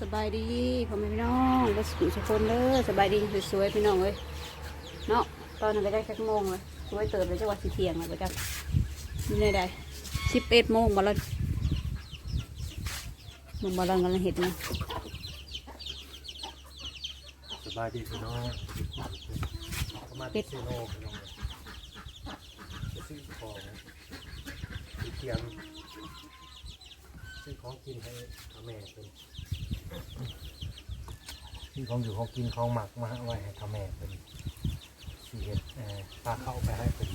สบายดีพ่อแม่พี่น้องรถสุขคนเด้อสบายดีสวยๆพี่น้องเอ้ยเนาะตอนนั้นก็ได้แค่โมงเลยสวยเติบเลยจังหวัดสีเทียงเลยประจักนี่ได้ได้สิบเอ็ดโมงมาแล้วมึงมาลังกันเห็ดนะสบายดีพี่น้องประมาณที่เซโนพี่น้องจะซื้อของที่เตรียมซื้อของกินให้พ่อแม่เป็น ซื้อของอยู่ของกินของหมักมาไว้ให้พ่อแม่เป็นสีเห็ดเอ่อปลาเข้าไปให้เป็น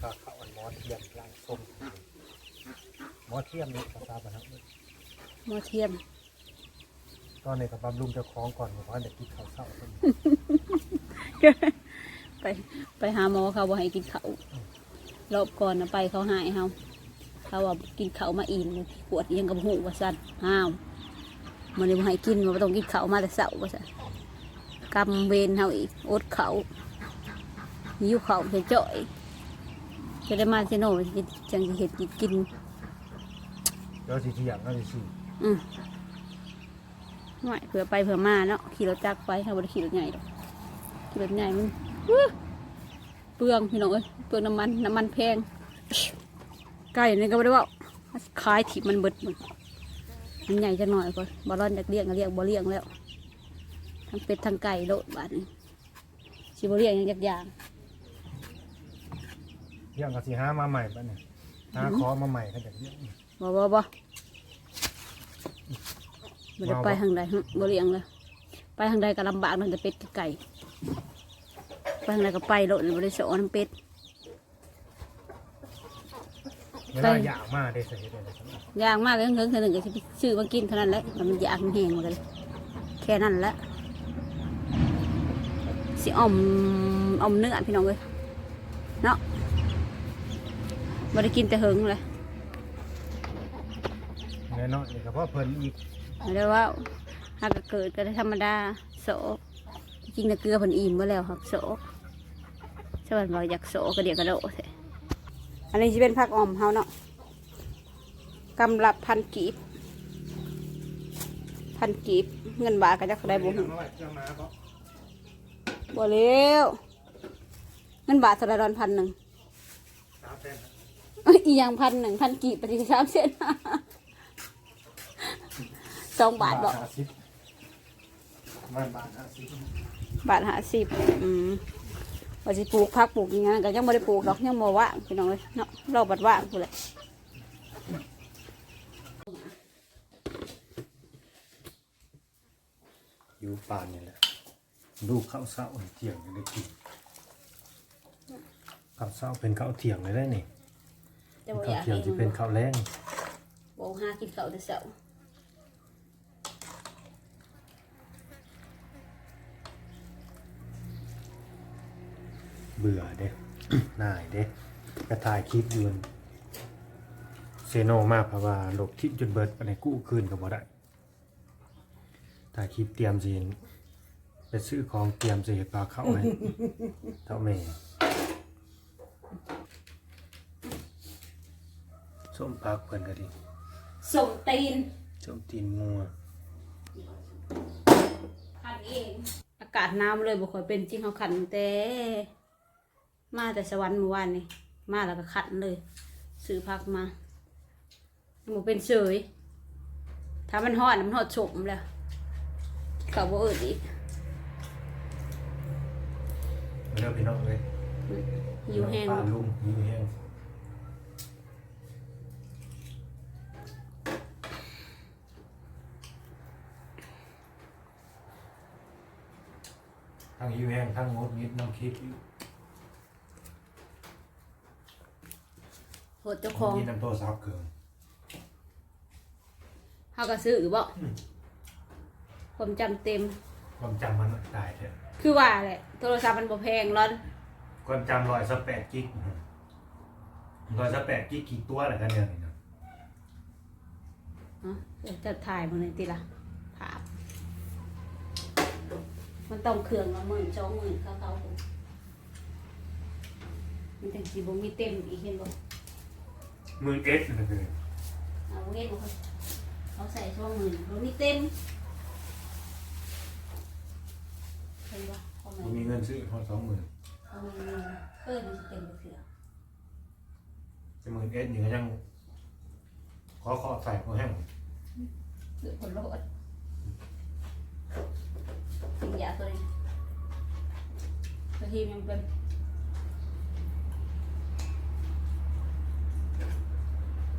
ปลาเข้าอันมอสเทียมล่างส้มมอสเทียมนี่ภาษาบ้านเราหมอเทียมตอนนี้กับบำรุงเจ้าของก่อนเพราะว่าเด็กกินข้าวเศร้าเพิ่นไปไปหาหมอเขาบอกให้กินเขาวรอบก่อนนะไปเขาหายเฮา เขาว่ากินเขาวมาอิ่มเลยปวดอิหยังกับหูว่าสั่นห้าวมันเลยบ่ให้กินมันบ่ต้องกินเขาวมาแต่เสาว่าสั่นกำเวรเฮาอีกอดเขาหิวเขาจะจ่อยจะได้มาเซโนจังสิเห็ดกินกินเดี๋ยวสิเที่ยงก็สิสี่อืมไม่เผื่อไปเผื่อมาเนาะขี่รถจักรไปเขาบ่ได้ขี่รถใหญ่ดอกขี่รถใหญ่มันอื้อเปลืองพี่น้องเอ้ยเปลืองน้ำมันน้ำมันแพง ไก่นี่ก็ไม่ได้ว่าขายถิบมันเบิดมันมันใหญ่จะหน่อยก่อนบอลอนอยากเลี้ยงก็เลี้ยงบ่เลี้ยงแล้วทั้งเป็ดทั้งไก่โลดบาดนี้สิบ่เลี้ยงหยังอยากอย่างเที่ยงก็สิหามาใหม่ป่ะเนี่ยหาขอมาใหม่ก็จะเลี้ยงบ่บ่บ่บ่ได้ไปทางใดหึบ่เลี้ยงเลยไปทางใดก็ลำบากนั่นแต่เป็ดกับไก่ไปทางใดก็ไปโลดบ่ได้สอนน้ำเป็ด เวลาอยากมาได้สิเฮ็ดได้เลยครับย่างมากเลยเฮิงๆเท่านึงก็สิไปซื้อมากินเท่านั้นแหละแล้วมันอยากมันแห้งหมดเลยแค่นั้นแหละสิอ่อมอ่อมเนื้อพี่น้องเลยเนาะบ่ได้กินแต่เฮิงเลยแน่นอนนี่ก็เพราะเพิ่นอีกเรียกว่าหากเกิดก็ได้ธรรมดาโสจริงๆนะเกลือเพันอิ่มมาแล้วครับโสชาวบ้านบอกอยากโสก็เดี๋ยวกระโดด อันนี้จะเป็นผักอ่อมเฮาเนาะกำลับพันกีบ พันกีบ เงินบาทก็จะได้บุญเอาไว้เจ้ามาบ่บ่เร็วเงินบาทสระดอนพันหนึ่งสามแสนเอ้ยอีหยังพันหนึ่งพันกีบปฏิสามเส้นสองบาทบอกห้าสิบประมาณบาทห้าสิบบาทห้าสิบอืม ว่าสิปลูกพักปลูกอย่างนั้นก็ยังไม่ได้ปลูกดอกยังบ่ว่างพี่น้องเลยเนาะเราบัดว่างพูดเลยอยู่ป่านนี่แหละลูกข้าวเศร้าเที่ยงยังได้กินข้าวเศร้าเป็นข้าวเที่ยงเลยได้นี่จะบ่อข้าวยากเที่ยงเห็นที่เป็นข้าวแรงบ่หากินข้าวแต่เช้า บื่อเด้น่ายเด้กระถ่ายคลิปอยืนเซโนมากเพราะว่าโหลบคลิปจนเบิดไปในกู้คืนก็บ่ได้ถ่ายคลิปเตรียมสิไปซื้อของเตรียมสิเฮ็ดปลาเข้าให้เท่าแม่ส้มพักเพิ่นก็ดีสมตีนส้มตีนงัวขันเอง อากาศหนาวเลยบ่ค่อยเป็นจริงเขาขันแต่ มาแต่สวรรค์เมื่อวานนี่มาแล้วก็ขันเลยซื้อพักมาหมูเป็นเสยถ้ามันหอดมันหอดฉมแล้วเขาบ่เอิดอีกเริ่มพี่น้องเลยอยู่แห้งปลาลุงอยู่แห้งทั้งหิวแห้งทั้งงดงิดน้ำคิดอยู่ โหดเจ้าของกินน้ำโตซับเกินเขาก็ซื้อบ่ความจำเต็ม ความจำมันตายเถอะคือว่าแหละโทรศัพท์มันบ่แพงร้อนความจำร้อยสักแปดกิกร้อยสักแปดกิกกี่ตัวอะไรกันเนี่ยนี่นะเนาะเดี๋ยวจะถ่ายมันเลยติละภาพมันต้องเครื่องละหมื่นสองหมื่นเขาเขาผมมันจังสิบ่มีเต็มอีกเห็นบ่ หมื่นเอสนะคือเอาเห็นบ่ครับเขาใส่ช่วงมือเรามีเต็มเห็นปะเขาไม่ผมมีเงินซื้อพอสองหมื่นเขาไม่มีเออมันจะเต็มเสือจะหมื่นเอสอยู่ก็ยังขอขอใส่พอแห้งหรือผลโลดสิ่งยาตัวนี้บางทีมันเป็น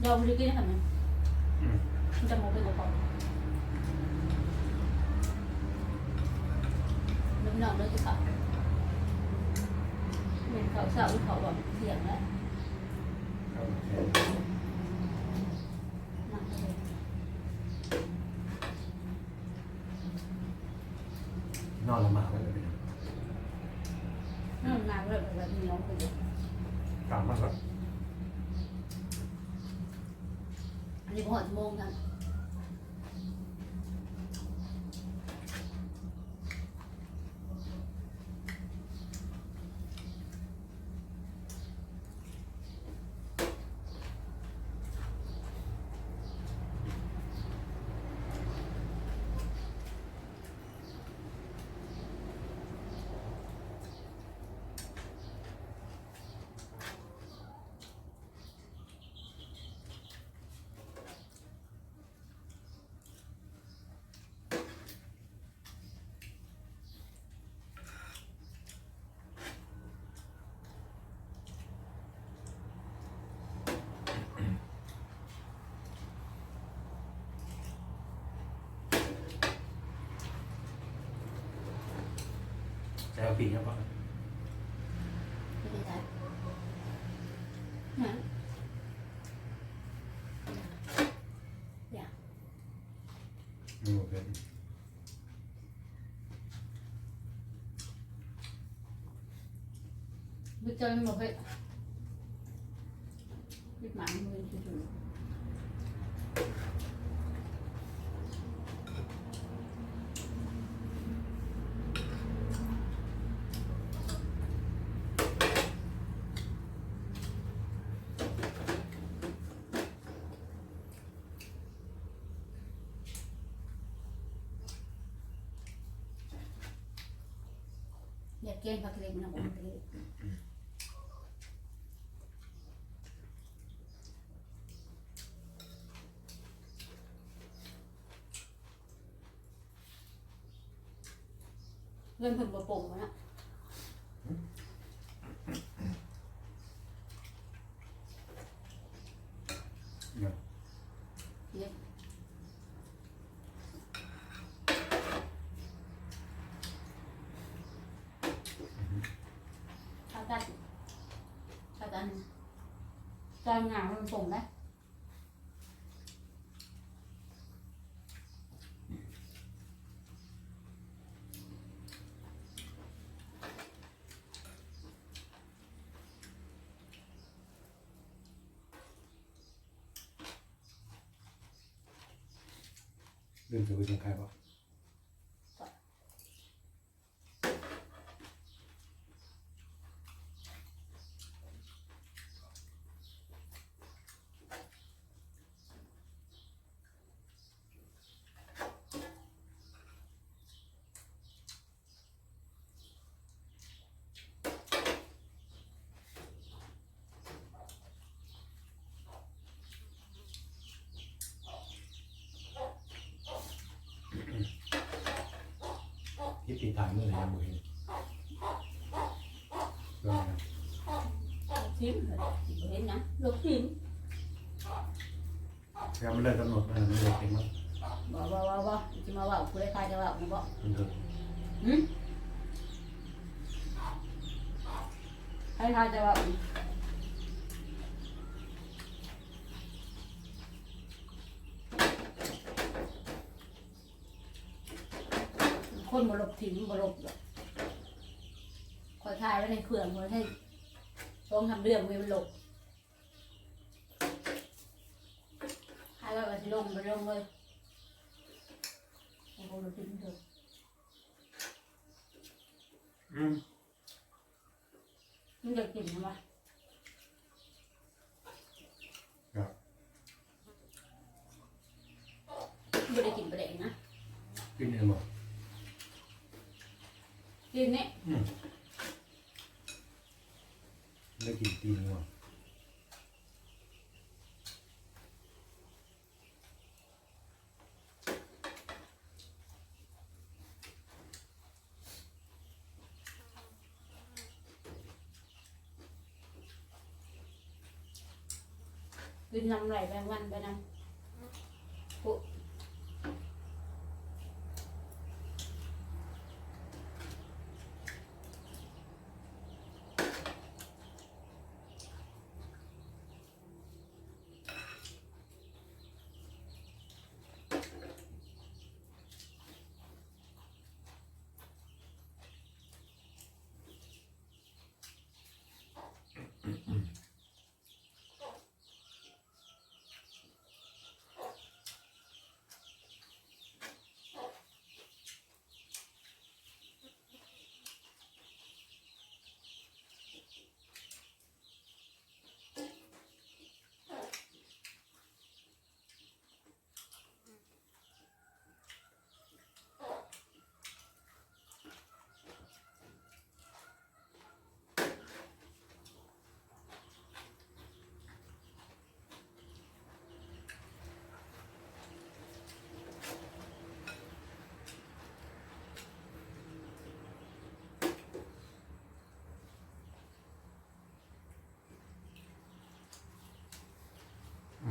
ยอมรีกินทำไงอืมมันจะมองเป็นกระเพาะน้ำหนักเลยจะขั เป็นเขาสาวเขาแบบเสียงแล้วครับโอเคหนักเลยนอนละมาดเลยเป็นนหนักเลยแบบนี้น้องไปเลย ตามมาสัก อันนี้พอดโมงกัน ใช้เอาปีกครับพ่อ ไม่ได้ได้นะอย่า มีหมดเป็น วิจารณ์หมดเลยวิหมันมือจุด อยาก เกณฑ์ผักเล็กนะผมเล็กเงินเพิ่มกระโปรงมานะ เนาะ เล็กถ้ากันถ้ากัน การงานมันส่งได้เรื่องจะไปยังใครบ่ ที่ปีถ่ายเมื่อไหร่ยังบ่เห็นเรื่องอะไรทิมเลยเห็นนะลูกทิมแล้วมันเลิกกำหนดมันไม่ได้เต็มมั้งบอกว่าว่าว่าจะมาว่ากูได้ค่าจะว่ากูบอกมันเถอะหืมให้ค่าจะว่า คนบหลบถิ่มบหลบหรอกคอยทายไว้ในเครื่องคอยให้ต้องทำเรื่องไว้มันหลบทายไว้ว่าสิลงไปลงเลยโอ้โหหลบถิ่มเถอะอืมมันจะกินใช่ไหมครับกินนี่อืม ได้กินตีนงัวกินน้ำไหลแบงวันไปนำปุ๊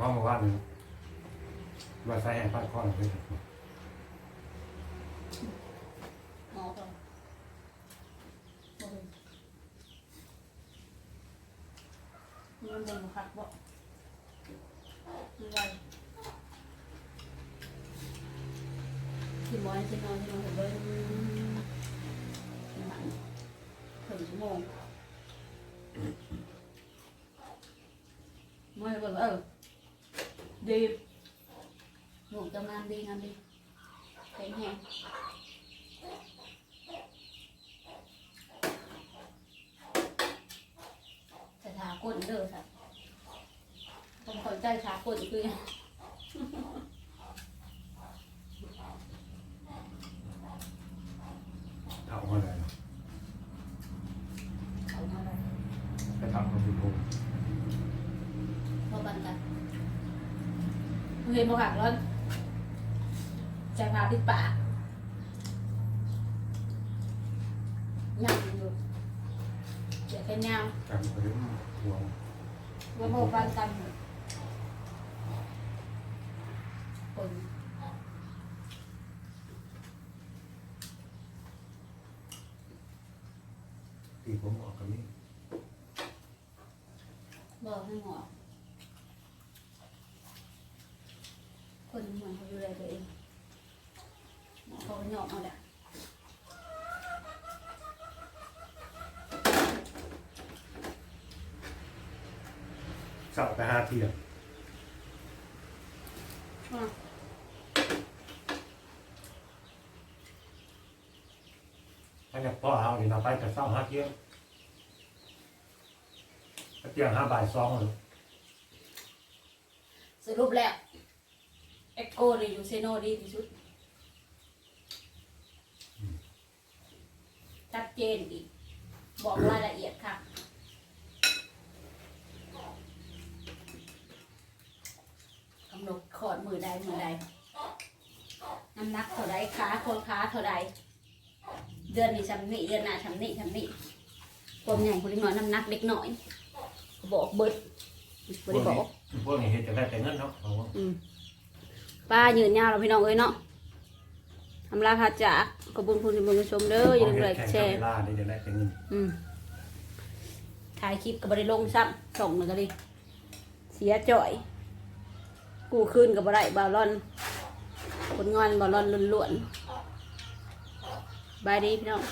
มองมาว่าหนึ่งว่าใส่ให้ฟาดข้อหนึ่งเลยหมอก่อนโอ้ยมันเป็นผักบ่ไม่ไรที่หมอที่นอนที่นอนเห็นเลหนังถึงชั่วโมงไม่ก็เออดีหนูจะงาเด้อ ค่ะต้องคอยใจทาก้นคือเท่ามาเลย เอามาเลย ไปทำกับคุณครู พอปันกันเรียน มาหักแล้วใจพาติดปากยังอยู่เดี๋ยวแค่แนวจำเขาเรื่องหัวว่าพอปันกันคนตีผมออกกับนี้บอกให้หมอ คนเหมือนเขาดูแลตัวเองหมอเขาก็หยอกเอาแหละเสาไปห้าเที่ยงอะถ้าจะพ่อเอาเนี่ยเราไปแต่เศร้าห้าเที่ยงเที่ยงห้าบ่ายสองเลยสรุปแล้ว เอ็กโกรียูเซโนดีที่สุด ชัดเจนอีก บอกรายละเอียดค่ะ กำหนดขอดมือใดมือใด น้ำหนักเท่าใดขาคนขาเท่าใด เดือนนี้ชำนี่เดือนหน้าชำนี่ชำนี่คนใหญ่คนเล็กน้อยน้ำหนักเล็กน้อยบอกเบิดบริบอกพวกนี้เห็นจะได้แต่เงินเนาะเอาวะอืม ป้ายืนยาวเราพี่น้องเอ้ยเนาะทำลาพาจากขอบคุณคุณผู้ชมเด้ออย่าลืมไลค์แชร์เวลานี่จะได้แต่เงินอืมถ่ายคลิปกับบริลงซ้ำส่งหนึ่งก็ดิเสียจ่อย กูคืนกับบริบาลอนผลงานบาลอนล้วนๆบายดีพี่น้อง